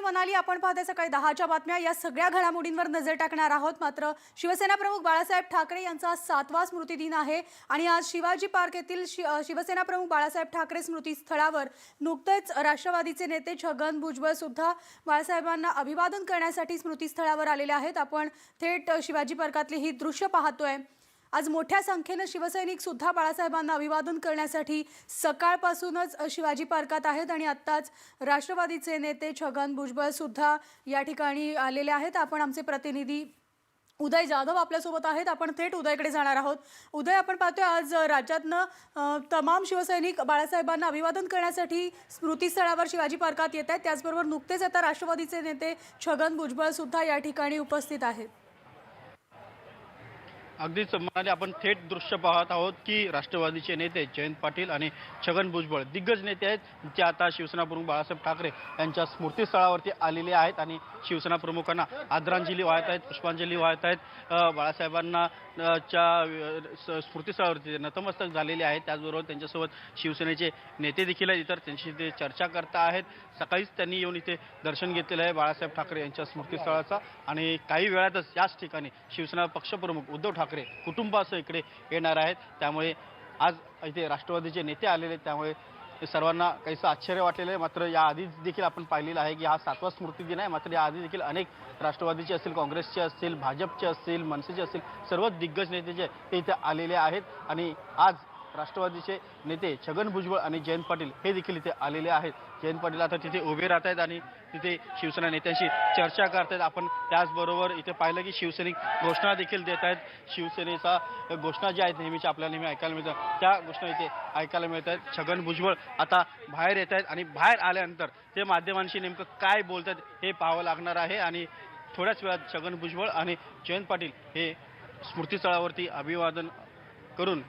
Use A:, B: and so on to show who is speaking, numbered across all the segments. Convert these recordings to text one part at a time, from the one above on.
A: मी मनाली आपण पाहते सकाळी दहाच्या बातम्या. या सगळ्या घडामोडींवर नजर टाकणार आहोत. मात्र शिवसेना प्रमुख बाळासाहेब ठाकरे यांचा आज सातवा स्मृतिदिन आहे आणि आज शिवाजी पार्क येथील शि शिवसेना प्रमुख बाळासाहेब ठाकरे स्मृतीस्थळावर नुकतेच राष्ट्रवादीचे नेते छगन भुजबळ सुद्धा बाळासाहेबांना अभिवादन करण्यासाठी स्मृतीस्थळावर आलेले आहेत. आपण थेट शिवाजी पार्कातली ही दृश्य पाहतोय. आज मोठ्या संख्येनं शिवसैनिक सुद्धा बाळासाहेबांना अभिवादन करण्यासाठी सकाळपासूनच शिवाजी पार्कात आहेत आणि आत्ताच राष्ट्रवादीचे नेते छगन भुजबळ सुद्धा या ठिकाणी आलेले आहेत. आपण आमचे प्रतिनिधी उदय जाधव आपल्यासोबत आहेत. आपण थेट उदयकडे जाणार आहोत. उदय आपण पाहतोय आज राज्यातनं तमाम शिवसैनिक बाळासाहेबांना अभिवादन करण्यासाठी स्मृतीस्थळावर शिवाजी पार्कात येत आहेत. त्याचबरोबर नुकतेच आता राष्ट्रवादीचे नेते छगन भुजबळ सुद्धा या ठिकाणी उपस्थित आहेत.
B: अगदीच म्हणाले आपण थेट दृश्य पाहत आहोत की राष्ट्रवादीचे नेते जयंत पाटील आणि छगन भुजबळ दिग्गज नेते आहेत जे आता शिवसेना प्रमुख बाळासाहेब ठाकरे यांच्या स्मृतीस्थळावरती आलेले आहेत आणि शिवसेना प्रमुखांना आदरांजली वाहत आहेत पुष्पांजली वाहत आहेत. बाळासाहेबांना च्या स्मृतीस्थळावरती नतमस्तक झालेले आहेत त्याचबरोबर त्यांच्यासोबत शिवसेनेचे नेते देखील आहेत इतर त्यांची ते चर्चा करता आहेत. सकाळीच त्यांनी येऊन इथे दर्शन घेतलेलं आहे बाळासाहेब ठाकरे यांच्या स्मृतीस्थळाचा. आणि काही वेळातच याच ठिकाणी शिवसेना पक्षप्रमुख उद्धव ठाकरे कुटुंबासह इकडे येणार आहेत. त्यामुळे आज इथे राष्ट्रवादीचे नेते आलेले आहेत. त्यामुळे सर्वांना काहीसं आश्चर्य वाटलेलं आहे. मात्र याआधीच देखील आपण पाहिलेलं आहे की हा सातवा स्मृतिदिन आहे. मात्र याआधी देखील अनेक राष्ट्रवादीचे असतील काँग्रेसचे असतील भाजपचे असतील मनसेचे असतील सर्वच दिग्गज नेते जे ते इथे आलेले आहेत. आणि आज राष्ट्रवादीचे नेते छगन भुजबळ आणि जयंत पाटील हे देखील इथे आलेले आहेत. जयंत पाटील आता तिथे उभे राहत आहेत आणि तिथे शिवसेना नेत्यांशी चर्चा करतायत. आपण त्याचबरोबर इथे पाहिलं की शिवसैनिक घोषणा देखील देत आहेत शिवसेनेचा घोषणा ज्या आहेत नेहमीच्या आपल्याला नेहमी ऐकायला मिळतात. त्या घोषणा इथे ऐकायला मिळत आहेत छगन भुजबळ आता बाहेर येत आहेत आणि बाहेर आल्यानंतर ते माध्यमांशी नेमकं काय बोलतात हे पाहावं लागणार आहे. आणि थोड्याच वेळात छगन भुजबळ आणि जयंत पाटील हे स्मृतीस्थळावरती अभिवादन करून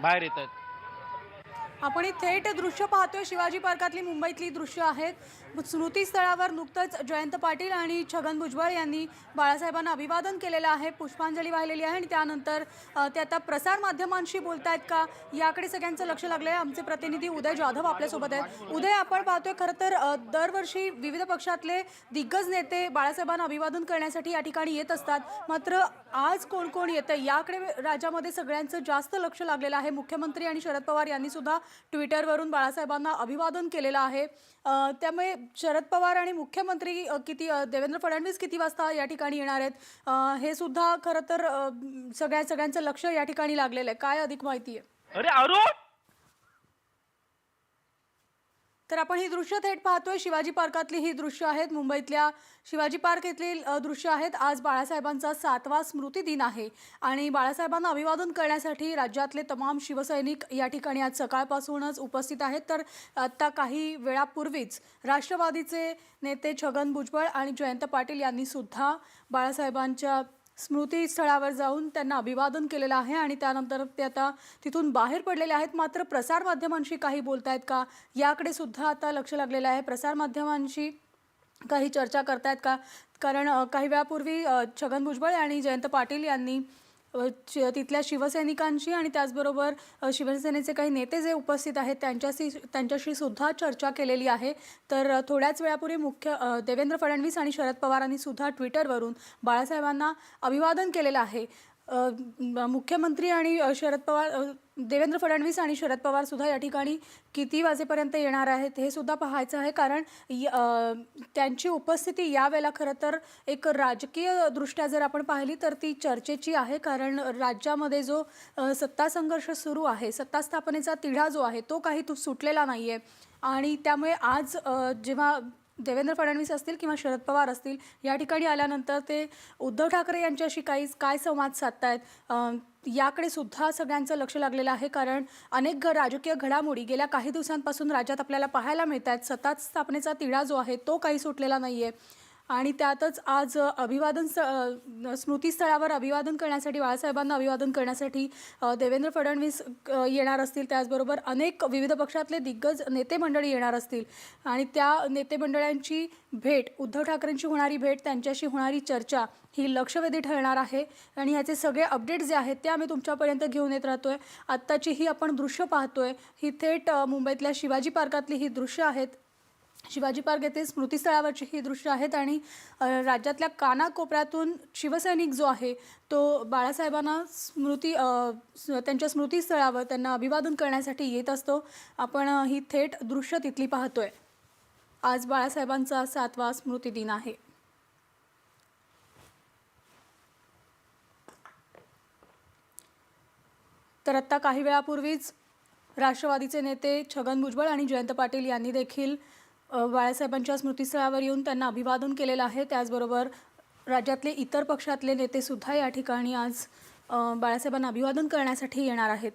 B: बाहेर येतात.
A: आपण ही थेट दृश्य पाहतोय. शिवाजी पार्कातली मुंबईतली दृश्य आहेत. स्मृतीस्थळावर नुकतंच जयंत पाटील आणि छगन भुजबळ यांनी बाळासाहेबांना अभिवादन केलेलं आहे. पुष्पांजली वाहिलेली आहे आणि त्यानंतर ते आता प्रसारमाध्यमांशी आहेत का? याकडे सगळ्यांचं लक्ष लागलं आहे आमचे प्रतिनिधी उदय जाधव आपल्यासोबत आहेत. उदय आपण पाहतोय खरं तर दरवर्षी विविध पक्षातले दिग्गज नेते बाळासाहेबांना अभिवादन करण्यासाठी या ठिकाणी येत असतात. मात्र आज कोण कोण येतं याकडे राज्यामध्ये सगळ्यांचं जास्त लक्ष लागलेलं आहे. मुख्यमंत्री आणि शरद पवार यांनी सुद्धा ट्विटरवरून बाळासाहेबांना अभिवादन केलेलं आहे. त्यामुळे शरद पवार आणि मुख्यमंत्री किती देवेंद्र फडणवीस किती वाजता या ठिकाणी येणार आहेत? हे सुद्धा खरं तर सगळ्या सगळ्यांचं लक्ष या ठिकाणी लागलेलं आहे. काय अधिक माहिती आहे?
B: अरे
A: तर आपण ही दृश्य थेट पाहतोय. शिवाजी पार्कातली ही दृश्य आहेत. मुंबईतल्या शिवाजी पार्क येथील दृश्य आहेत. आज बाळासाहेबांचा सातवा स्मृती दिन आहे आणि बाळासाहेबांना अभिवादन करण्यासाठी राज्यातले तमाम शिवसैनिक या ठिकाणी आज सकाळपासूनच उपस्थित आहेत. तर आत्ता काही वेळापूर्वीच राष्ट्रवादीचे नेते छगन भुजबळ आणि जयंत पाटील यांनी सुद्धा बाळासाहेबांच्या स्मृतीस्थळावर जाऊन त्यांना अभिवादन केलेलं आहे आणि त्यानंतर ते आता तिथून बाहेर पडलेले आहेत. मात्र प्रसारमाध्यमांशी काही बोलतायत का? याकडे सुद्धा आता लक्ष लागलेलं आहे. प्रसारमाध्यमांशी काही चर्चा करतायत का? कारण काही वेळापूर्वी छगन भुजबळ आणि जयंत पाटील यांनी तिथल्या शिवसैनिकांशी आणि त्याचबरोबर शिवसेनेचे काही नेते जे उपस्थित आहेत त्यांच्याशी त्यांच्याशी सुद्धा चर्चा केलेली आहे. तर थोड्याच वेळापूर्वी मुख्य देवेंद्र फडणवीस आणि शरद पवारांनी सुद्धा ट्विटरवरून बाळासाहेबांना अभिवादन केलेलं आहे. मुख्यमंत्री आणि शरद पवार देवेंद्र फडणवीस आणि शरद पवार सुद्धा या ठिकाणी किती वाजेपर्यंत येणार आहेत हे सुद्धा पाहायचं आहे. कारण य- त्यांची उपस्थिती यावेळेला खरं तर एक राजकीय दृष्ट्या जर आपण पाहिली तर ती चर्चेची आहे. कारण राज्यामध्ये जो सत्ता संघर्ष सुरू आहे सत्ता स्थापनेचा तिढा जो आहे तो काही तू सुटलेला नाही आहे आणि त्यामुळे आज जेव्हा देवेंद्र फडणवीस असतील किंवा शरद पवार असतील या ठिकाणी आल्यानंतर ते उद्धव ठाकरे यांच्याशी काही काय संवाद साधतायत? याकडे सुद्धा सगळ्यांचं लक्ष लागलेलं आहे कारण अनेक घ राजकीय घडामोडी गेल्या काही दिवसांपासून राज्यात आपल्याला पाहायला मिळत आहेत सत्ता स्थापनेचा तिढा जो आहे तो काही सुटलेला नाही आहे आणि त्यातच आज अभिवादन स स्मृतीस्थळावर अभिवादन करण्यासाठी बाळासाहेबांना अभिवादन करण्यासाठी देवेंद्र फडणवीस येणार असतील. त्याचबरोबर अनेक विविध पक्षातले दिग्गज नेते मंडळी येणार असतील. आणि त्या नेते मंडळांची भेट उद्धव ठाकरेंची होणारी भेट त्यांच्याशी होणारी चर्चा ही लक्षवेधी ठरणार आहे. आणि ह्याचे सगळे अपडेट जे आहेत ते आम्ही तुमच्यापर्यंत घेऊन येत राहतो आहे आत्ताची ही आपण दृश्य पाहतोय. ही थेट मुंबईतल्या शिवाजी पार्कातली ही दृश्य आहेत. शिवाजी पार्क येथे स्मृतीस्थळावरची ही दृश्य आहेत आणि राज्यातल्या कानाकोपऱ्यातून शिवसैनिक जो आहे तो बाळासाहेबांना स्मृती त्यांच्या स्मृतीस्थळावर त्यांना अभिवादन करण्यासाठी येत असतो. आपण ही थेट दृश्य तिथली पाहतोय. आज बाळासाहेबांचा सातवा स्मृती दिन आहे. तर आत्ता काही वेळापूर्वीच राष्ट्रवादीचे नेते छगन भुजबळ आणि जयंत पाटील यांनी देखील बाळासाहेबांच्या स्मृतीस्थळावर येऊन त्यांना अभिवादन केलेलं आहे. त्याचबरोबर राज्यातले इतर पक्षातले नेतेसुद्धा या ठिकाणी आज बाळासाहेबांना अभिवादन करण्यासाठी येणार आहेत.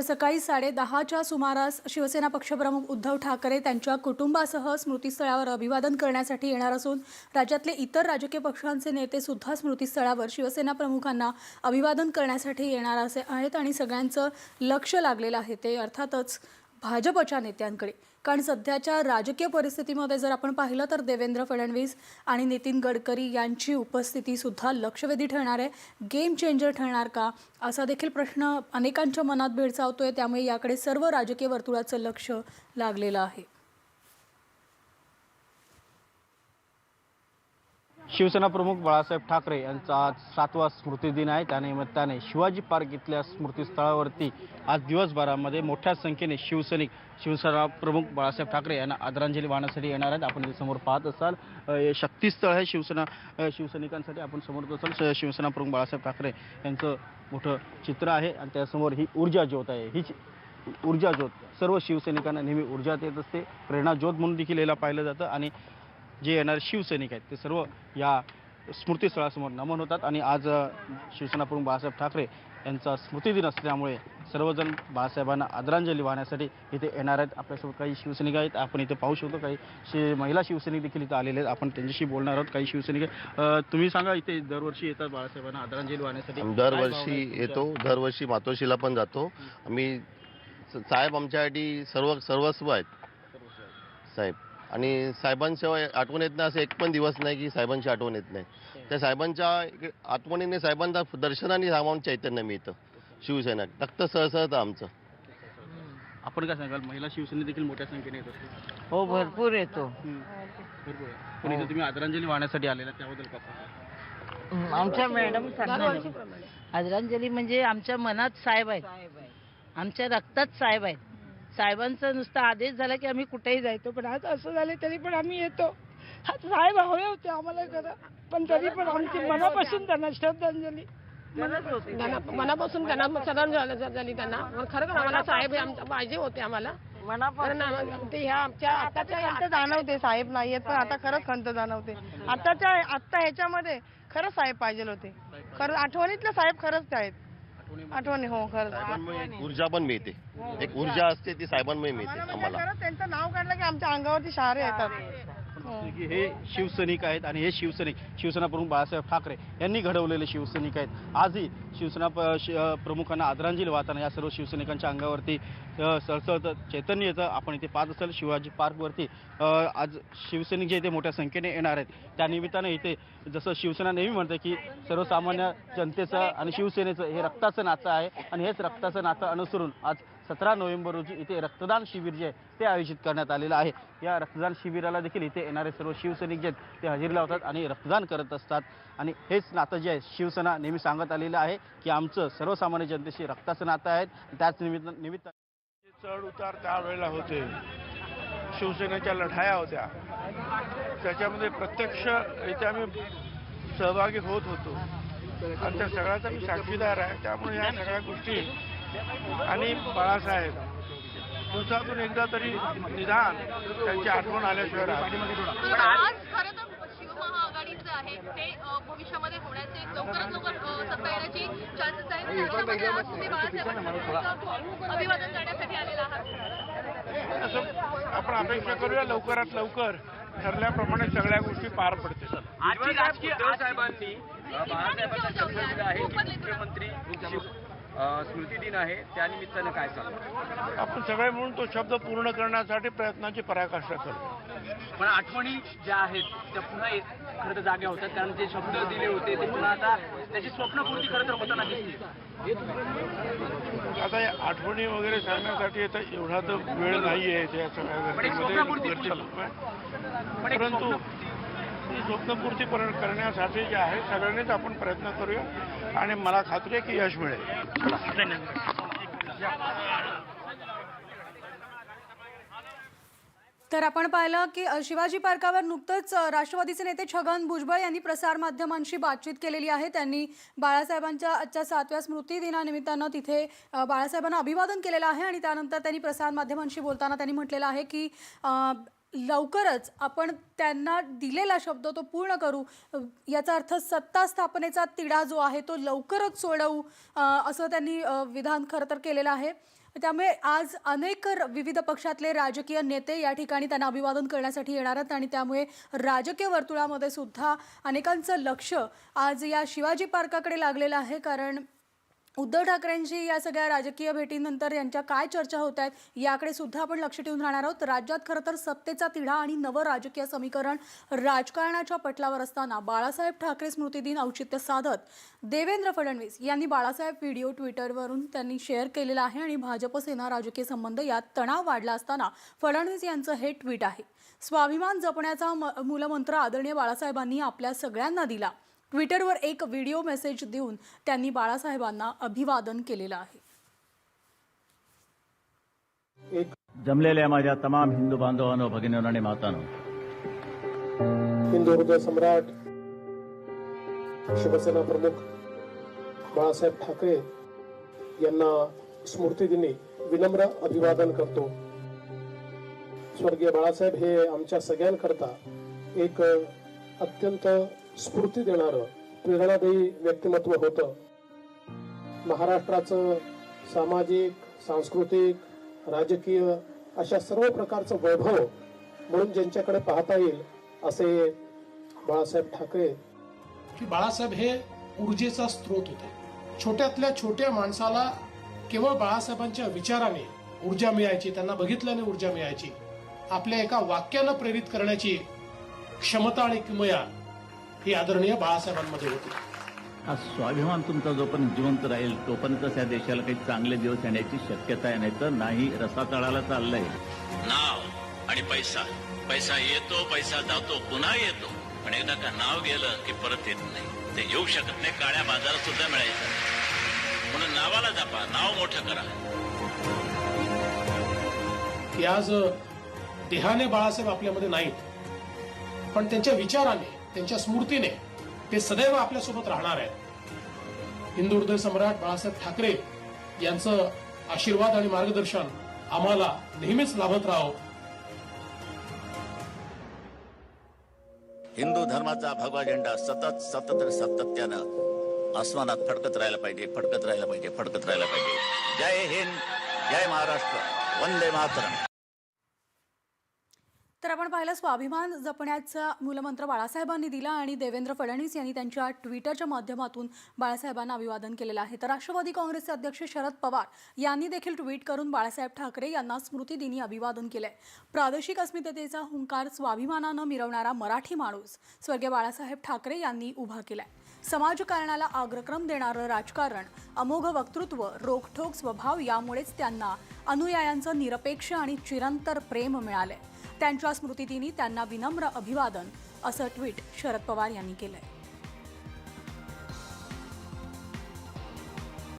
A: तर सकाळी साडेदहाच्या सुमारास शिवसेना पक्षप्रमुख उद्धव ठाकरे त्यांच्या कुटुंबासह स्मृतीस्थळावर अभिवादन करण्यासाठी येणार असून राज्यातले इतर राजकीय पक्षांचे नेते सुद्धा स्मृतीस्थळावर शिवसेना प्रमुखांना अभिवादन करण्यासाठी येणार असे आहेत आणि सगळ्यांचं लक्ष लागलेलं आहे ते अर्थातच भाजपच्या नेत्यांकडे. कारण सध्याच्या राजकीय परिस्थितीमध्ये जर आपण पाहिलं तर देवेंद्र फडणवीस आणि नितीन गडकरी यांची उपस्थिती सुद्धा लक्षवेधी ठरणार आहे. गेम चेंजर ठरणार का? असा देखील प्रश्न अनेकांच्या मनात भेडसावतोय. त्यामुळे याकडे सर्व राजकीय वर्तुळाचं लक्ष लागलेलं आहे.
B: शिवसेना प्रमुख बाळासाहेब ठाकरे यांचा आज सातवा स्मृतिदिन आहे. त्यानिमित्ताने शिवाजी पार्क इथल्या स्मृतीस्थळावरती आज दिवसभरामध्ये मोठ्या संख्येने शिवसैनिक शिवसेना प्रमुख बाळासाहेब ठाकरे यांना आदरांजली वाहण्यासाठी येणार आहेत. आपण समोर पाहत असाल शक्तीस्थळ आहे शिवसेना शिवसैनिकांसाठी. आपण समोर असाल शिवसेना प्रमुख बाळासाहेब ठाकरे यांचं मोठं चित्र आहे आणि त्यासमोर ही ऊर्जा ज्योत आहे. ही ऊर्जा ज्योत. सर्व शिवसैनिकांना नेहमी ऊर्जा देत असते. प्रेरणा ज्योत म्हणून देखील याला पाहिलं जातं आणि जे येणारे शिवसैनिक आहेत ते सर्व या स्मृतीस्थळासमोर नमन होतात. आणि आज अ, शिवसेना प्रमुख बाळासाहेब ठाकरे यांचा स्मृतिदिन असल्यामुळे सर्वजण बाळासाहेबांना आदरांजली वाहण्यासाठी इथे येणार आहेत. आपल्यासोबत काही शिवसैनिक आहेत. आपण इथे पाहू शकतो काही शि महिला शिवसैनिक देखील इथे आलेले आहेत. आपण त्यांच्याशी बोलणार आहोत. काही शिवसैनिक तुम्ही सांगा इथे दरवर्षी येतात बाळासाहेबांना आदरांजली वाहण्यासाठी.
C: दरवर्षी? येतो. दरवर्षी मातोश्रीला पण जातो. आम्ही साहेब आमच्यासाठी सर्व सर्वस्व आहेत. साहेब. आणि साहेबांशिवाय आठवण येत नाही असं एक पण दिवस नाही की साहेबांची आठवण येत नाही. त्या साहेबांच्या आठवणीने साहेबांचा दर्शनाने साहेबांचं चैतन्य मिळतं शिवसेना. रक्त सहसहत आमचं.
B: आपण काय सांगाल? महिला शिवसैनिक देखील मोठ्या संख्येने येत
D: हो भरपूर येतो.
B: भरपूर. आहे. पण इथे तुम्ही आदरांजली वाहण्यासाठी आलेला त्याबद्दल कसं
D: हं, आमच्या मॅडम सांगणार आदरांजली म्हणजे आमच्या मनात साहेब आहेत. आमच्या रक्तात साहेब आहेत. साहेबांचा नुसता आदेश झाला की आम्ही कुठेही जायचो. पण आज असं झालं तरी पण आम्ही येतो. आज साहेब हवे होते आम्हाला खरं पण तरी पण आमची मनापासून त्यांना श्रद्धांजली.
E: मनापासून त्यांना सदन झालं त्यांना. खरं खरं आम्हाला साहेब हे आमच्या पाहिजे होते आम्हाला. ते ह्या आमच्या आताच्या
F: खंत जाणवते साहेब नाहीयेत पण आता खरंच खंत जाणवते. आताच्या आता ह्याच्यामध्ये खरंच साहेब पाहिजे होते. खरं आठवणीतले साहेब खरंच ते आहेत. आठवणी हो खरंच.
C: ऊर्जा पण मिळते. एक ऊर्जा. असते ती साहेबांमुळे मिळते
F: म्हणजे
C: आम्हाला.
F: खरंच त्यांचं नाव काढलं की आमच्या अंगावरती शहारे येतात. हो.
B: की हे शिवसैनिक आहेत आणि हे शिवसैनिक शिवसेना प्रमुख बाळासाहेब ठाकरे यांनी घडवलेले शिवसैनिक आहेत. आजही शिवसेना प्रमुखांना आदरांजली वाहताना या सर्व शिवसैनिकांच्या अंगावरती सळसळतं चैतन्य येतं आपण इथे पाहत असाल शिवाजी पार्कवरती आज शिवसैनिक जे इथे मोठ्या संख्येने येणार आहेत त्यानिमित्तानं इथे जसं शिवसेना नेहमी म्हणते की सर्वसामान्य जनतेचं आणि शिवसेनेचं हे रक्ताचं नातं आहे आणि हेच रक्ताचं नातं अनुसरून आज सतरा नोव्हेंबर रोजी इथे रक्तदान शिबिर जे आहे ते आयोजित करण्यात आलेलं आहे. या रक्तदान शिबिराला देखील इथे येणारे सर्व शिवसैनिक जे आहेत ते हजेरी लावतात आणि रक्तदान करत असतात. आणि हेच नातं जे आहे शिवसेना नेहमी सांगत आलेलं आहे की आमचं सर्वसामान्य जनतेशी रक्ताचं नातं आहे. त्याच निमित्त निमित्त
G: चढ उतार त्यावेळेला होते. शिवसेनेच्या लढाया होत्या. त्याच्यामध्ये प्रत्यक्ष इथे आम्ही सहभागी होत होतो. आणि त्या सगळ्याचा मी साक्षीदार आहे. त्यामुळे ह्या सगळ्या गोष्टी आणि बाळासाहेब दिवसातून एकदा तरी निदान त्यांची आठवण आल्याशिवाय राहत नाही.
H: तर आज खरं तर शिवमहाआघाडीचं आहे ते अ, भविष्यामध्ये होण्याचे लवकरात लवकर अ, सत्ता येण्याची चान्सेस आहेत तर अशामध्ये आज तुम्ही बाळासाहेबांना अभिवादन करण्यासाठी आलेला आहात.
G: असं आपण अपेक्षा करूया लवकरात लवकर ठरल्याप्रमाणे सगळ्या गोष्टी पार पडतील.
I: आजची राजकीय साहेबांनी की
H: मुख्यमंत्री
I: मुख्यमंत्री अ, स्मृती दिन आहे त्यानिमित्तानं काय सांगा
G: आपण सगळे म्हणून तो शब्द पूर्ण करण्यासाठी प्रयत्नाची पराकाष्ठा करू
I: पण आठवणी ज्या आहेत त्या पुन्हा एक- खरं तर जाग्या होतात कारण जे शब्द दिले होते ते पुन्हा आता त्याची स्वप्नपूर्ती खरं तर होताना दिसते
G: आता या आठवणी वगैरे सांगण्यासाठी आता एवढा तर वेळ नाही आहे त्या सगळ्या. परंतु ती स्वप्नपूर्ती करण्यासाठी जे आहे सगळ्यांनीच आपण प्रयत्न करूया आणि मला खात्री आहे की यश मिळेल.
A: तर आपण पाहिलं की शिवाजी पार्कावर नुकतंच राष्ट्रवादीचे नेते छगन भुजबळ यांनी प्रसारमाध्यमांशी बातचीत केलेली आहे. त्यांनी बाळासाहेबांच्या आजच्या सातव्या स्मृती दिनानिमित्तानं तिथे बाळासाहेबांना अभिवादन केलेलं आहे आणि त्यानंतर त्यांनी प्रसारमाध्यमांशी बोलताना त्यांनी म्हटलेलं आहे की लवकरच आपण त्यांना दिलेला शब्द तो पूर्ण करू. याचा अर्थ सत्ता स्थापनेचा तिढा जो आहे तो लवकरच सोडवू असं त्यांनी विधान खरं तर केलेलं आहे. त्यामुळे आज अनेक विविध पक्षातले राजकीय नेते या ठिकाणी त्यांना अभिवादन करण्यासाठी येणार आहेत आणि त्यामुळे राजकीय वर्तुळामध्ये सुद्धा अनेकांचं लक्ष आज या शिवाजी पार्काकडे लागलेलं आहे. कारण उद्धव ठाकरेंशी या सगळ्या राजकीय भेटीनंतर यांच्या काय चर्चा होत आहेत याकडे सुद्धा आपण लक्ष ठेवून राहणार आहोत. राज्यात खरं तर सत्तेचा तिढा आणि नवं राजकीय समीकरण राजकारणाच्या पटलावर असताना बाळासाहेब ठाकरे स्मृती दिन औचित्य साधत देवेंद्र फडणवीस यांनी बाळासाहेब व्हिडिओ ट्विटरवरून त्यांनी शेअर केलेला आहे आणि भाजप सेना राजकीय संबंध यात तणाव वाढला असताना फडणवीस यांचं हे ट्विट आहे. स्वाभिमान जपण्याचा म- मूलमंत्र आदरणीय बाळासाहेबांनी आपल्या सगळ्यांना दिला. ट्विटरवर एक व्हिडिओ मेसेज देऊन त्यांनी बाळासाहेबांना अभिवादन केलेलं आहे.
J: जमलेल्या माझ्या तमाम हिंदू बांधवांनो भगिनींनो आणि मातांनो.
K: हिंदू हृदय सम्राट शिवसेना प्रमुख बाळासाहेब ठाकरे यांना स्मृतिदिनी विनम्र अभिवादन करतो. स्वर्गीय बाळासाहेब हे आमच्या सगळ्यांकरता एक अत्यंत स्फूर्ती देणारं प्रेरणादायी व्यक्तिमत्व होतं. महाराष्ट्राचं सामाजिक सांस्कृतिक राजकीय अशा सर्व प्रकारचं वैभव म्हणून ज्यांच्याकडे पाहता येईल असे बाळासाहेब ठाकरे.
L: की बाळासाहेब हे ऊर्जेचा स्रोत होते. छोट्यातल्या छोट्या माणसाला केवळ बाळासाहेबांच्या विचाराने ऊर्जा मिळायची त्यांना बघितल्याने ऊर्जा मिळायची आपल्या एका वाक्यानं प्रेरित करण्याची क्षमता आणि किमया ही आदरणीय बाळासाहेबांमध्ये होती.
J: हा स्वाभिमान तुमचा जोपर्यंत जिवंत राहील तोपर्यंत या देशाला काही चांगले दिवस येण्याची शक्यता आहे नाही तर नाही रसा तळाला चाललंय.
M: नाव आणि पैसा. पैसा येतो पैसा जातो पुन्हा येतो. पण एकदा का नाव गेलं की परत येत नाही. ते येऊ शकत नाही काळ्या बाजारात सुद्धा मिळायचं म्हणून नावाला जपा नाव मोठं करा.
L: की आज देहाने बाळासाहेब आपल्यामध्ये नाहीत पण त्यांच्या विचाराने त्यांच्या स्मृतीने ते सदैव आपल्यासोबत राहणार आहेत. हिंदू हृदय सम्राट बाळासाहेब ठाकरे यांचं आशीर्वाद आणि मार्गदर्शन आम्हाला नेहमीच लाभत राहो.
M: हिंदू धर्माचा भगवा झेंडा सतत सतत सातत्यानं आसमानात फडकत राहायला पाहिजे फडकत राहायला पाहिजे फडकत राहायला पाहिजे. जय हिंद जय महाराष्ट्र. वंदे मातरम.
A: तर आपण पाहिलं स्वाभिमान जपण्याचा मूलमंत्र बाळासाहेबांनी दिला आणि देवेंद्र फडणवीस यांनी त्यांच्या ट्विटरच्या माध्यमातून बाळासाहेबांना अभिवादन केलेलं आहे. तर राष्ट्रवादी काँग्रेसचे अध्यक्ष शरद पवार यांनी देखील ट्विट करून बाळासाहेब ठाकरे यांना स्मृतिदिनी अभिवादन केलंय. प्रादेशिक अस्मितेचा हुंकार स्वाभिमानानं मिरवणारा मराठी माणूस स्वर्गीय बाळासाहेब ठाकरे यांनी उभा केलाय. समाजकारणाला अग्रक्रम देणारं राजकारण अमोघ वक्तृत्व रोखठोक स्वभाव यामुळेच त्यांना अनुयायांचं निरपेक्ष आणि चिरंतर प्रेम मिळालंय. त्यांच्या स्मृतिदिनी त्यांना विनम्र अभिवादन असं ट्विट शरद पवार यांनी केलं आहे